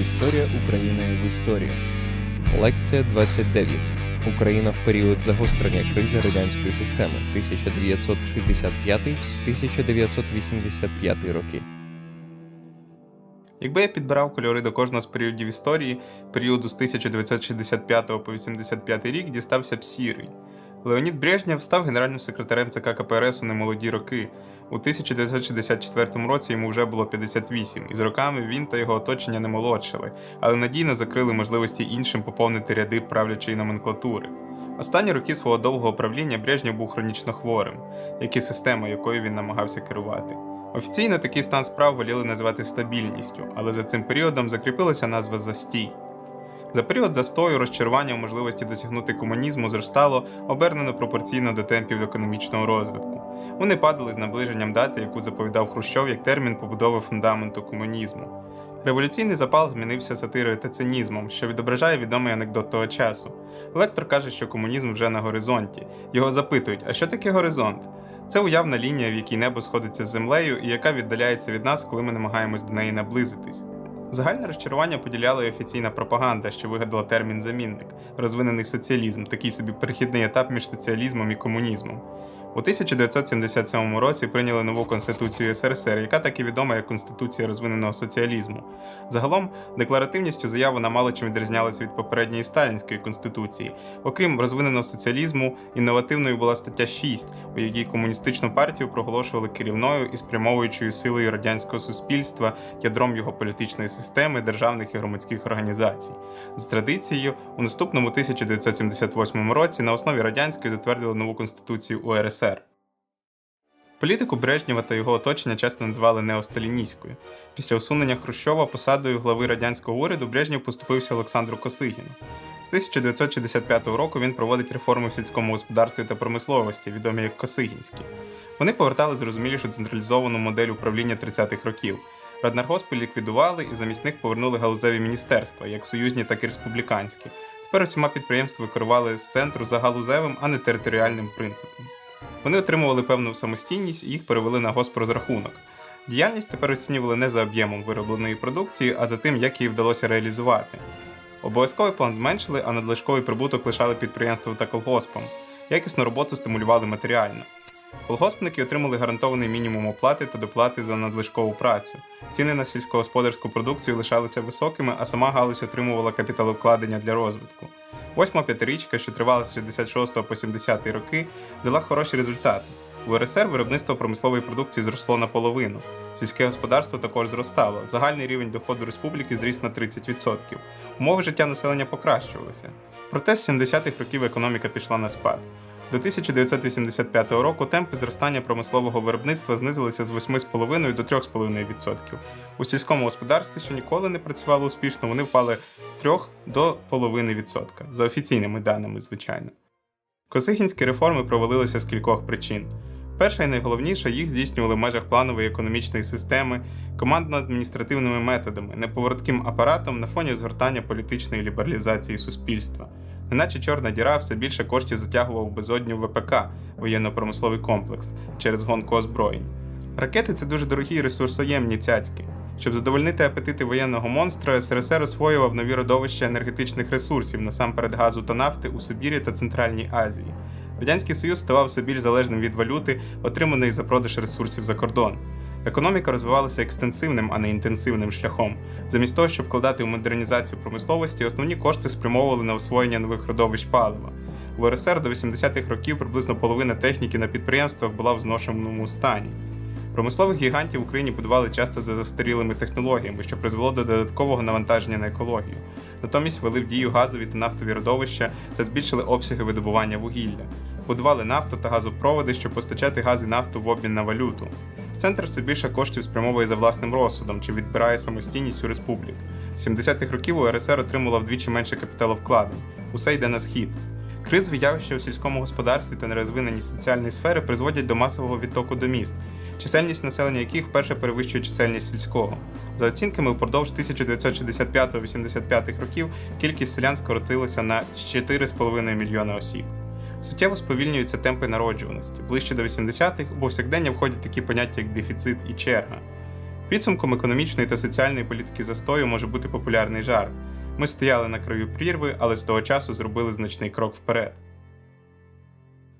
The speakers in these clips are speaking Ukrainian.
Історія України в історії. Лекція 29. Україна в період загострення кризи радянської системи 1965-1985 роки. Якби я підбирав кольори до кожного з періодів історії, періоду з 1965 по 85 рік дістався б сірий. Леонід Брежнєв став генеральним секретарем ЦК КПРС у немолоді роки. У 1964 році йому вже було 58, і з роками він та його оточення не молодшили, але надійно закрили можливості іншим поповнити ряди правлячої номенклатури. Останні роки свого довгого правління Брежнєв був хронічно хворим, як і система, якою він намагався керувати. Офіційно такий стан справ воліли називати стабільністю, але за цим періодом закріпилася назва застій. За період застою розчарування у можливості досягнути комунізму зростало обернено пропорційно до темпів економічного розвитку. Вони падали з наближенням дати, яку заповідав Хрущов як термін побудови фундаменту комунізму. Революційний запал змінився сатирою та цинізмом, що відображає відомий анекдот того часу. Лектор каже, що комунізм вже на горизонті. Його запитують, а що таке горизонт? Це уявна лінія, в якій небо сходиться з землею і яка віддаляється від нас, коли ми намагаємось до неї наблизитись. Загальне розчарування поділяла й офіційна пропаганда, що вигадала термін замінник, розвинений соціалізм, такий собі перехідний етап між соціалізмом і комунізмом. У 1977 році прийняли нову конституцію СРСР, яка так і відома як Конституція розвиненого соціалізму. Загалом, декларативністю заяв вона мало чим відрізнялася від попередньої сталінської конституції. Окрім розвиненого соціалізму, інновативною була стаття 6, у якій комуністичну партію проголошували керівною і спрямовуючою силою радянського суспільства, ядром його політичної системи, державних і громадських організацій. З традицією, у наступному 1978 році на основі радянської затвердили нову конституцію УРСР. Політику Брежнєва та його оточення часто називали неосталіністською. Після усунення Хрущова посадою глави радянського уряду Брежнєв поступився Олександру Косигіну. З 1965 року він проводить реформи в сільському господарстві та промисловості, відомі як Косигінські. Вони повертали зрозумілішу централізовану модель управління 30-х років. Раднаргоспи ліквідували і замість них повернули галузеві міністерства, як союзні, так і республіканські. Тепер усіма підприємства керували з центру за галузевим, а не територіальним принципом. Вони отримували певну самостійність і їх перевели на госпрозрахунок. Діяльність тепер оцінювали не за об'ємом виробленої продукції, а за тим, як її вдалося реалізувати. Обов'язковий план зменшили, а надлишковий прибуток лишали підприємствам та колгоспам. Якісну роботу стимулювали матеріально. Колгоспники отримали гарантований мінімум оплати та доплати за надлишкову працю. Ціни на сільськогосподарську продукцію лишалися високими, а сама галузь отримувала капіталовкладення для розвитку. Восьма п'ятирічка, що тривала з 66 по 70 роки, дала хороші результати. У РСР виробництво промислової продукції зросло наполовину. Сільське господарство також зростало. Загальний рівень доходу республіки зріс на 30%. Умови життя населення покращувалися. Проте з 70-х років економіка пішла на спад. До 1985 року темпи зростання промислового виробництва знизилися з 8,5 до 3,5%. У сільському господарстві, що ніколи не працювало успішно, вони впали з 3 до 0,5%, за офіційними даними, звичайно. Косихінські реформи провалилися з кількох причин. Перша і найголовніша їх здійснювали в межах планової економічної системи, командно-адміністративними методами, неповоротким апаратом на фоні згортання політичної лібералізації суспільства. Неначе чорна діра все більше коштів затягував безодню ВПК воєнно-промисловий комплекс через гонку озброєнь. Ракети це дуже дорогі і ресурсоємні цяцьки. Щоб задовольнити апетити воєнного монстра, СРСР освоював нові родовища енергетичних ресурсів, насамперед газу та нафти у Сибірі та Центральній Азії. Радянський Союз ставав все більш залежним від валюти, отриманої за продаж ресурсів за кордон. Економіка розвивалася екстенсивним, а не інтенсивним шляхом. Замість того, щоб вкладати у модернізацію промисловості, основні кошти спрямовували на освоєння нових родовищ палива. В РСР до 80-х років приблизно половина техніки на підприємствах була в зношеному стані. Промислових гігантів в Україні будували часто за застарілими технологіями, що призвело до додаткового навантаження на екологію. Натомість ввели в дію газові та нафтові родовища та збільшили обсяги видобування вугілля. Будували нафту та газопроводи, щоб постачати газ і нафту в обмін на валюту. Центр все більше коштів спрямовує за власним розсудом чи відбирає самостійність у республік. З 70-х років УРСР отримала вдвічі менше капіталовкладень. Усе йде на схід. Кризові явища у сільському господарстві та нерозвинені соціальні сфери призводять до масового відтоку до міст, чисельність населення яких вперше перевищує чисельність сільського. За оцінками, впродовж 1965-85 років кількість селян скоротилася на 4,5 мільйона осіб. Суттєво сповільнюються темпи народжуваності. Ближче до 80-х у повсякдення входять такі поняття, як дефіцит і черга. Підсумком економічної та соціальної політики застою може бути популярний жарт. Ми стояли на краю прірви, але з того часу зробили значний крок вперед.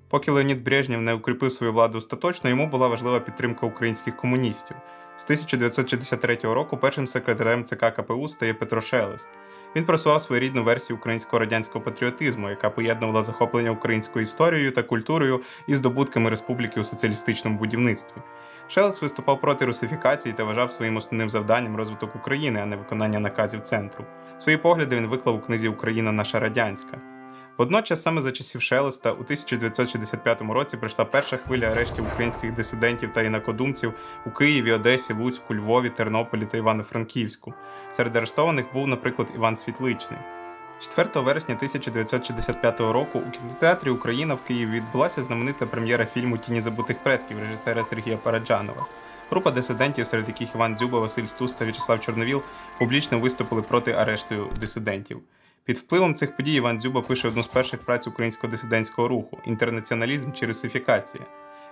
Поки Леонід Брежнєв не укріпив свою владу остаточно, йому була важлива підтримка українських комуністів. З 1963 року першим секретарем ЦК КПУ стає Петро Шелест. Він просував своєрідну версію українського радянського патріотизму, яка поєднувала захоплення українською історією та культурою і здобутками республіки у соціалістичному будівництві. Шелест виступав проти русифікації та вважав своїм основним завданням розвиток України, а не виконання наказів центру. Свої погляди він виклав у книзі Україна наша радянська. Водночас, саме за часів Шелеста, у 1965 році прийшла перша хвиля арештів українських дисидентів та інакодумців у Києві, Одесі, Луцьку, Львові, Тернополі та Івано-Франківську. Серед арештованих був, наприклад, Іван Світличний. 4 вересня 1965 року у кінотеатрі Україна в Києві відбулася знаменита прем'єра фільму Тіні забутих предків режисера Сергія Параджанова. Група дисидентів, серед яких Іван Дзюба, Василь Стус та В'ячеслав Чорновіл, публічно виступили проти арешту дисидентів. Під впливом цих подій Іван Дзюба пише одну з перших праць українського дисидентського руху інтернаціоналізм чи русифікація.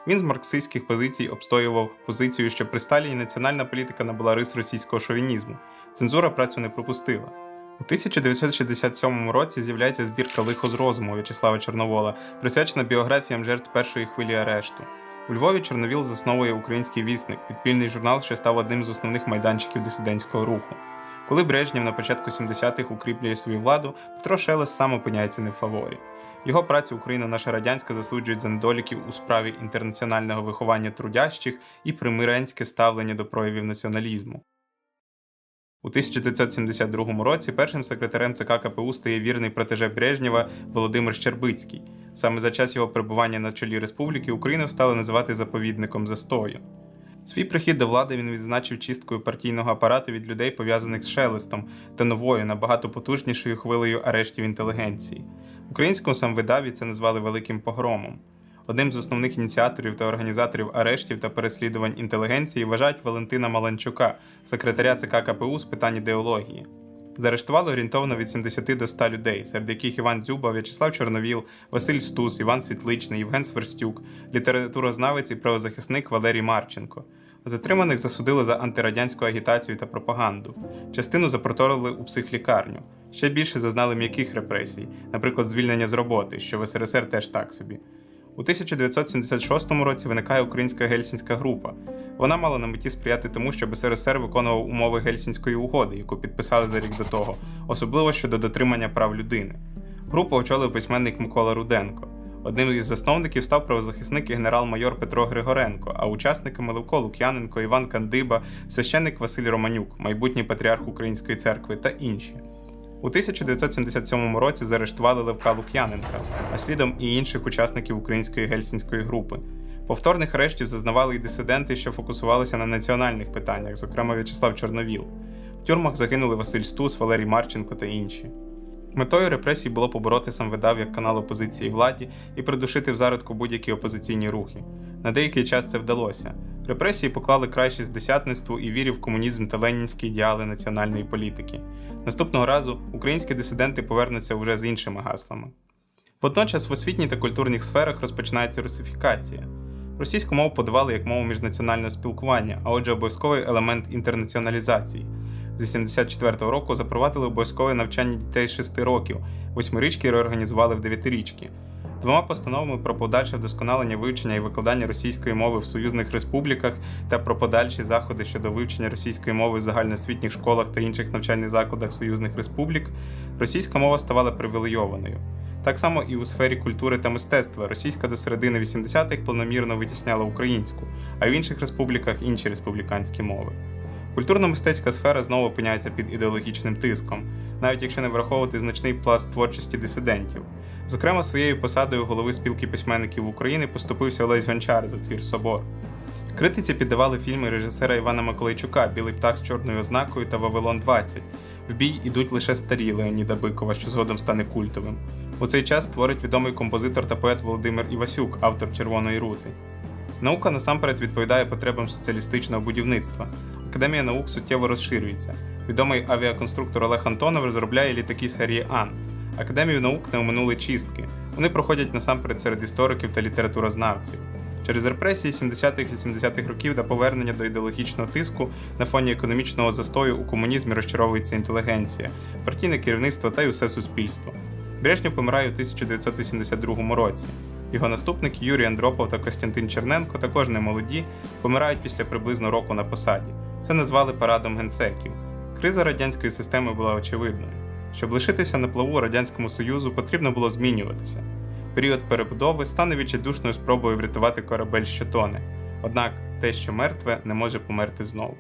Він з марксистських позицій обстоював позицію, що при Сталіні національна політика набула рис російського шовінізму. Цензура працю не пропустила. У 1967 році з'являється збірка Лихо з розуму В'ячеслава Чорновола, присвячена біографіям жертв першої хвилі арешту. У Львові Чорновіл засновує український вісник, підпільний журнал, що став одним з основних майданчиків дисидентського руху. Коли Брежнєв на початку 70-х укріплює свою владу, Петро Шелест сам опиняється не в фаворі. Його працю Україна наша радянська засуджують за недоліків у справі інтернаціонального виховання трудящих і примиренське ставлення до проявів націоналізму. У 1972 році першим секретарем ЦК КПУ стає вірний протеже Брежнєва Володимир Щербицький. Саме за час його перебування на чолі республіки Україну стали називати заповідником застою. Свій прихід до влади він відзначив чисткою партійного апарату від людей, пов'язаних з шелестом та новою, набагато потужнішою хвилею арештів інтелігенції. В українському самвидаві це назвали великим погромом. Одним з основних ініціаторів та організаторів арештів та переслідувань інтелігенції вважають Валентина Маланчука, секретаря ЦК КПУ з питань ідеології. Заарештували орієнтовно від 70 до 100 людей, серед яких Іван Дзюба, В'ячеслав Чорновіл, Василь Стус, Іван Світличний, Євген Сверстюк, літературознавець і правозахисник Валерій Марченко. Затриманих засудили за антирадянську агітацію та пропаганду. Частину запроторили у психлікарню. Ще більше зазнали м'яких репресій, наприклад, звільнення з роботи, що в СРСР теж так собі. У 1976 році виникає українська гельсінська група. Вона мала на меті сприяти тому, щоб СРСР виконував умови Гельсінської угоди, яку підписали за рік до того, особливо щодо дотримання прав людини. Групу очолив письменник Микола Руденко. Одним із засновників став правозахисник і генерал-майор Петро Григоренко, а учасниками Левко Лук'яненко, Іван Кандиба, священник Василь Романюк, майбутній патріарх Української церкви та інші. У 1977 році заарештували Левка Лук'яненка, а слідом і інших учасників української гельсінської групи. Повторних арештів зазнавали й дисиденти, що фокусувалися на національних питаннях, зокрема В'ячеслав Чорновіл. В тюрмах загинули Василь Стус, Валерій Марченко та інші. Метою репресій було побороти сам видав як канал опозиції владі і придушити в зародку будь-які опозиційні рухи. На деякий час це вдалося. Репресії поклали крайші з десятництву і вірі в комунізм та ленінські ідеали національної політики. Наступного разу українські дисиденти повернуться вже з іншими гаслами. Водночас в освітній та культурних сферах розпочинається русифікація. Російську мову подавали як мову міжнаціонального спілкування, а отже, обов'язковий елемент інтернаціоналізації. З 84-го року запровадили обов'язкове навчання дітей з 6 років, восьмирічки реорганізували в дев'ятирічки. Двома постановами про подальше вдосконалення вивчення і викладання російської мови в союзних республіках та про подальші заходи щодо вивчення російської мови в загальноосвітніх школах та інших навчальних закладах союзних республік, російська мова ставала привілейованою. Так само і у сфері культури та мистецтва російська до середини 80-х планомірно витісняла українську, а в інших республіках інші республіканські мови. Культурно-мистецька сфера знову опиняється під ідеологічним тиском, навіть якщо не враховувати значний пласт творчості дисидентів. Зокрема, своєю посадою голови спілки письменників України поступився Олесь Гончар за твір Собор. Критиці піддавали фільми режисера Івана Миколайчука Білий птах з чорною ознакою та Вавилон 20. В бій ідуть лише старі Леоніда Бикова, що згодом стане культовим. У цей час творить відомий композитор та поет Володимир Івасюк, автор Червоної рути. Наука насамперед відповідає потребам соціалістичного будівництва. Академія наук суттєво розширюється. Відомий авіаконструктор Олег Антонов розробляє літаки серії Ан. Академію наук не оминули чистки. Вони проходять насамперед серед істориків та літературознавців. Через репресії 70-х-80-х років та повернення до ідеологічного тиску на фоні економічного застою у комунізмі розчаровується інтелігенція, партійне керівництво та й усе суспільство. Брежнєв помирає у 1982 році. Його наступник Юрій Андропов та Костянтин Черненко, також не молоді, помирають після приблизно року на посаді. Це назвали парадом генсеків. Криза радянської системи була очевидною. Щоб лишитися на плаву Радянському Союзу, потрібно було змінюватися. Період перебудови стане відчайдушною спробою врятувати корабель, що тоне. Однак те, що мертве, не може померти знову.